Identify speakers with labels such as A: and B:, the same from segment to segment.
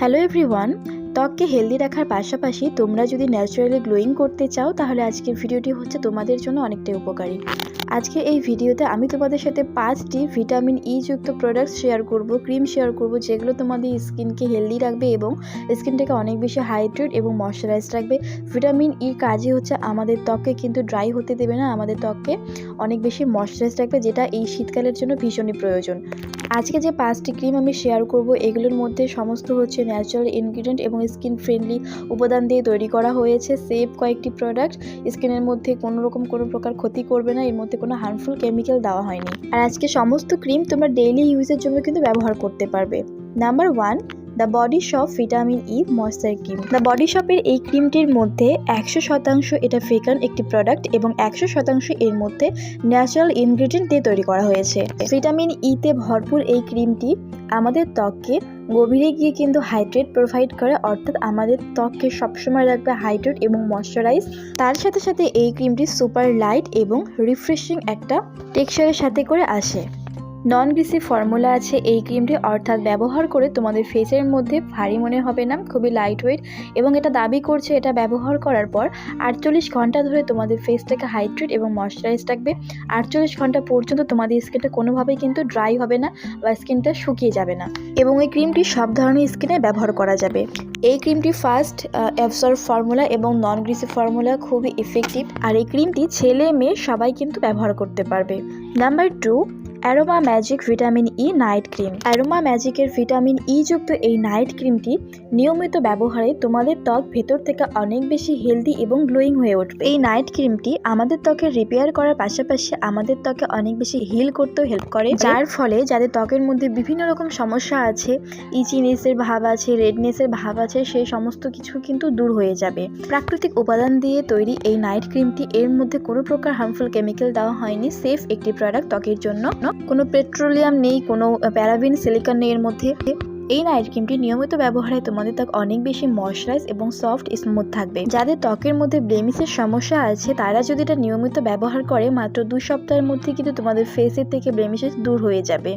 A: Hello everyone ত্বককে healthy রাখার পাশাপাশি তোমরা যদি ন্যাচারালি গ্লোয়িং করতে চাও, তাহলে আজকের ভিডিওটি হচ্ছে তোমাদের জন্য অনেকটাই উপকারী। আজকে এই ভিডিওতে আমি তোমাদের সাথে পাঁচটি ভিটামিন ই যুক্ত প্রোডাক্টস শেয়ার করব ক্রিম শেয়ার করব, যেগুলো তোমাদের স্কিনকে হেলদি রাখবে এবং স্কিনটাকে অনেক বেশি হাইড্রেট এবং ময়শ্চারাইজ রাখবে। ভিটামিন ই কাজই হচ্ছে আমাদের ত্বককে কিন্তু ড্রাই হতে দেবে না, আমাদের ত্বককে অনেক বেশি ময়শ্চারাইজ রাখবে, যেটা এই শীতকালের জন্য ভীষণই প্রয়োজন। আজকে যে পাঁচটি ক্রিম আমি শেয়ার করব, এগুলোর মধ্যে সমস্ত হচ্ছে ন্যাচারাল ইনগ্রিডিয়েন্ট এবং স্কিন ফ্রেন্ডলি উপাদান দিয়ে তৈরি করা হয়েছে। সেফ কয়েকটি প্রোডাক্ট স্কিনের মধ্যে কোনো রকম কোনো প্রকার ক্ষতি করবে না, এর মধ্যে কোনো হার্মফুল কেমিক্যাল দেওয়া হয়নি। আর আজকে সমস্ত ক্রিম তোমরা ডেইলি ইউজের জন্য কিন্তু ব্যবহার করতে পারবে। Number one the body shop vitamin E moisture cream the body শপের এই ক্রিমটির মধ্যে একশো শতাংশ এটা ফেকান একটি প্রোডাক্ট এবং একশো শতাংশ এর মধ্যে ন্যাচারাল ইনগ্রিডিয়েন্ট দিয়ে তৈরি করা হয়েছে। ভিটামিন ইতে ভরপুর এই ক্রিমটি আমাদের ত্বককে গভীরে গিয়ে কিন্তু হাইড্রেট প্রোভাইড করে, অর্থাৎ আমাদের ত্বককে সবসময় রাখবে হাইড্রেট এবং ময়শ্চারাইজ। তার সাথে সাথে এই ক্রিমটি সুপার লাইট এবং রিফ্রেশিং একটা টেক্সচারের সাথে করে আসে। নন গ্রিসি ফর্মুলা আছে এই ক্রিমটি অর্থাৎ ব্যবহার করে তোমাদের ফেসের মধ্যে ভারী মনে হবে না, খুবই লাইট ওয়েট এবং এটা দাবি করছে এটা ব্যবহার করার পর আটচল্লিশ ঘণ্টা ধরে তোমাদের ফেসটাকে হাইড্রেট এবং ময়শ্চারাইজ রাখবে। আটচল্লিশ ঘণ্টা পর্যন্ত তোমাদের স্কিনটা কোনোভাবেই কিন্তু ড্রাই হবে না বা স্কিনটা শুকিয়ে যাবে না এবং এই ক্রিমটি সব ধরনের স্কিনে ব্যবহার করা যাবে। এই ক্রিমটি ফার্স্ট অ্যাবসর্ব ফর্মুলা এবং নন গ্রিসি ফর্মুলা খুবই ইফেক্টিভ আর এই ক্রিমটি ছেলে মেয়ে সবাই কিন্তু ব্যবহার করতে পারবে। Number two aroma magic vitamin E night cream aroma ম্যাজিকের ভিটামিন ই যুক্ত এই নাইট ক্রিমটি নিয়মিত ব্যবহারে তোমাদের ত্বক ভেতর থেকে অনেক বেশি হেলদি এবং গ্লোয়িং হয়ে উঠবে। এই নাইট ক্রিমটি আমাদের ত্বকে রিপেয়ার করার পাশাপাশি আমাদের ত্বকে অনেক বেশি হিল করতেও হেল্প করে। যার ফলে যাদের ত্বকের মধ্যে বিভিন্ন রকম সমস্যা আছে ইচিনেসের ভাব আছে রেডনেসের ভাব আছে, সেই সমস্ত কিছু কিন্তু দূর হয়ে যাবে। প্রাকৃতিক উপাদান দিয়ে তৈরি এই নাইট ক্রিমটি এর মধ্যে কোনো প্রকার হার্মফুল কেমিক্যাল দেওয়া হয়নি সেফ একটি প্রোডাক্ট ত্বকের জন্য। কোনো পেট্রোলিয়াম নেই কোনো প্যারাবিন সিলিকন নেই এর মধ্যে। এই নাইট ক্রিমটি নিয়মিত ব্যবহারে তোমাদের ত্বক অনেক বেশি ময়শ্চারাইজ এবং সফট স্মুথ থাকবে। যাদের ত্বকের মধ্যে ব্লেমিসের সমস্যা আছে, তারা যদি এটা নিয়মিত ব্যবহার করে, মাত্র দুই সপ্তাহের মধ্যে কিন্তু তোমাদের ফেসের থেকে ব্লেমিসেস দূর হয়ে যাবে।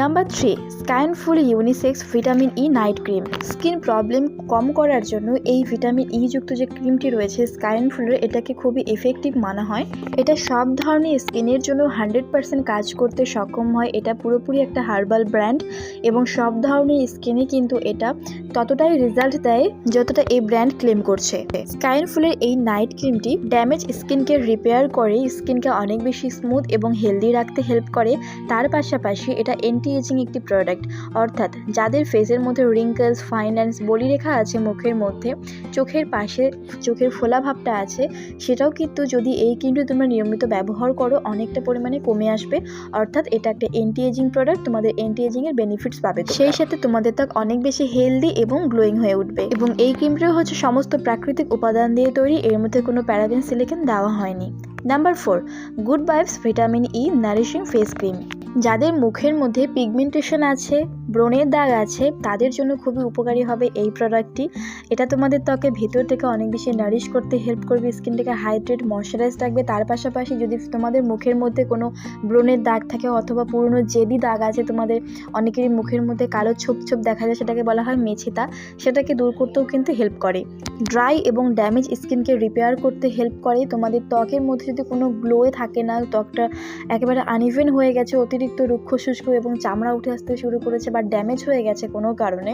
A: Number three skin full unisex vitamin E night cream skin problem কম করার জন্য এই ভিটামিন ই যুক্ত যে ক্রিমটি রয়েছে স্কাইন ফুলের এটাকে খুবই এফেক্টিভ মানা হয়। এটা সব ধরনের স্কিনের জন্য হান্ড্রেড পার্সেন্ট কাজ করতে সক্ষম হয়। এটা পুরোপুরি একটা হার্বাল ব্র্যান্ড এবং সব ধরনের স্কিনে কিন্তু এটা ততটাই রেজাল্ট দেয় যতটা এই ব্র্যান্ড ক্লেম করছে। স্কাইন ফুলের এই নাইট ক্রিমটি ড্যামেজ স্কিনকে রিপেয়ার করে স্কিনকে অনেক বেশি স্মুথ এবং হেলদি রাখতে হেল্প করে। তার পাশাপাশি এটা অ্যান্টি এজিং একটি প্রোডাক্ট অর্থাৎ যাদের ফেসের মধ্যে রিঙ্কেলস ফাইন্যান্স বলি রেখা আছে মুখের মধ্যে, চোখের পাশে চোখের ফোলা ভাবটা আছে, সেটাও কিন্তু যদি এই ক্রিমটি তোমরা নিয়মিত ব্যবহার করো, অনেকটা পরিমাণে কমে আসবে। অর্থাৎ এটা একটা অ্যান্টি এজিং প্রোডাক্ট তোমাদের অ্যান্টি এজিং এর বেনিফিটস পাবে। সেই সাথে তোমাদের ত্বক অনেক বেশি হেলদি এবং গ্লোয়িং হয়ে উঠবে। এবং এই ক্রিমটিও হচ্ছে সমস্ত প্রাকৃতিক উপাদান দিয়ে তৈরি, এর মধ্যে কোনো প্যারাবেন সিলিকন দেওয়া হয়নি। Number four good vibes vitamin E nourishing face cream যাদের মুখের মধ্যে পিগমেন্টেশন আছে, ব্রণের দাগ আছে, তাদের জন্য খুবই উপকারী হবে এই প্রোডাক্টটি এটা তোমাদের ত্বকে ভেতর থেকে অনেক বেশি নারিশ করতে হেল্প করবে স্কিনটাকে হাইড্রেট ময়শ্চারাইজ রাখবে। তার পাশাপাশি যদি তোমাদের মুখের মধ্যে কোনো ব্রণের দাগ থাকে অথবা পুরনো জেদি দাগ আছে তোমাদের, অনেকেরই মুখের মধ্যে কালো ছোপ ছোপ দেখা যায়, সেটাকে বলা হয় মেছিতা। সেটাকে দূর করতেও কিন্তু হেল্প করে। ড্রাই এবং ড্যামেজ স্কিনকে রিপেয়ার করতে হেল্প করে। তোমাদের ত্বকের মধ্যে যদি কোনো গ্লোয়ে থাকে না, ত্বকটা একেবারে আনইভেন হয়ে গেছে, অতিরিক্ত রুক্ষ, শুষ্ক এবং চামড়া উঠে আসতে শুরু করেছে বা ড্যামেজ হয়ে গেছে কোনো কারণে,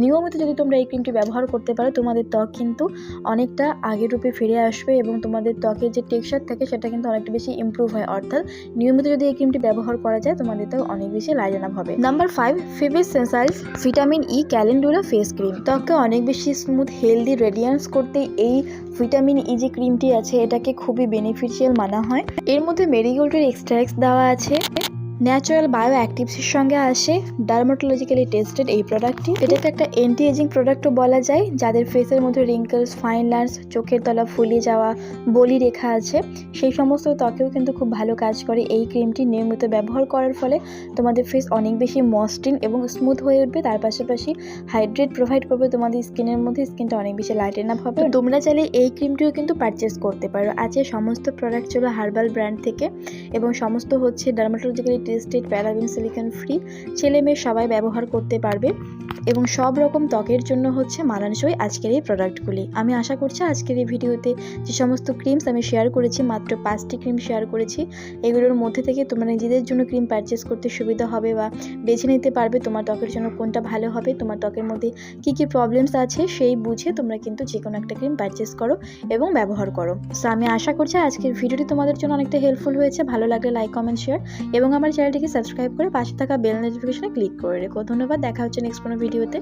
A: নিয়মিত যদি তোমরা এই ক্রিমটি ব্যবহার করতে পারো, তোমাদের ত্বক কিন্তু অনেকটা আগের রূপে ফিরে আসবে এবং তোমাদের ত্বকের যে টেক্সচার থাকে সেটা কিন্তু অনেকটা বেশি ইমপ্রুভ হয়। অর্থাৎ নিয়মিত যদি এই ক্রিমটি ব্যবহার করা যায়, তোমাদের ত্বক অনেক বেশি লাইজেনাপ হবে। নাম্বার ফাইভ ফিবিস সেন্সাইজ vitamin E calendula face cream ত্বককে অনেক বেশি স্মুথ হেলদি রেডিয়েন্স করতে এই ভিটামিন ই যে ক্রিমটি আছে, এটাকে খুবই বেনিফিশিয়াল মানা হয়। এর মধ্যে মেরিগোল্ডের এক্সট্রাক্স দেওয়া আছে। ন্যাচারাল বায়ো অ্যাক্টিভসের সঙ্গে আসে ডার্মাটোলজিক্যালি টেস্টেড এই প্রোডাক্টটি এটাকে একটা অ্যান্টি এজিং প্রোডাক্টও বলা যায়, যাদের ফেসের মধ্যে রিঙ্কেলস ফাইন লাইন্স চোখের তলা ফুলিয়ে যাওয়া, বলি রেখা আছে, সেই সমস্ত ত্বকেও কিন্তু খুব ভালো কাজ করে এই ক্রিমটি নিয়মিত ব্যবহার করার ফলে তোমাদের ফেস অনেক বেশি মসৃণ এবং স্মুথ হয়ে উঠবে। তার পাশাপাশি হাইড্রেট প্রোভাইড করবে তোমাদের স্কিনের মধ্যে স্কিনটা অনেক বেশি লাইটেন আপ হবে। তোমরা চাইলে এই ক্রিমটিও কিন্তু পারচেস করতে পারো। আছে সমস্ত প্রোডাক্ট ছিল হার্বাল ব্র্যান্ড থেকে এবং সমস্ত হচ্ছে dermatologically tested paraben silicone free, ছেলে মেয়ে সবাই ব্যবহার করতে পারবে এবং সব রকম ত্বকের জন্য হচ্ছে মানানসই আজকের এই প্রোডাক্টগুলি আমি আশা করছি আজকের এই ভিডিওতে যে সমস্ত ক্রিমস আমি শেয়ার করেছি, মাত্র পাঁচটি ক্রিম শেয়ার করেছি, এগুলোর মধ্যে থেকে তোমরা নিজেদের জন্য ক্রিম পারচেস করতে সুবিধা হবে বা বেছে নিতে পারবে তোমার ত্বকের জন্য কোনটা ভালো হবে, তোমার ত্বকের মধ্যে কী কী প্রবলেমস আছে সেই বুঝে তোমরা কিন্তু যে কোনো একটা ক্রিম পারচেস করো এবং ব্যবহার করো। সো আমি আশা করছি আজকের ভিডিওটি তোমাদের জন্য অনেকটা হেল্পফুল হয়েছে। ভালো লাগলে লাইক কমেন্ট শেয়ার এবং আমার চ্যানেলটিকে সাবস্ক্রাইব করে পাশে থাকা বেল নোটিফিকেশনে ক্লিক করে রেখো। ধন্যবাদ, দেখা হচ্ছে নেক্সট কোনো ভিডিওতে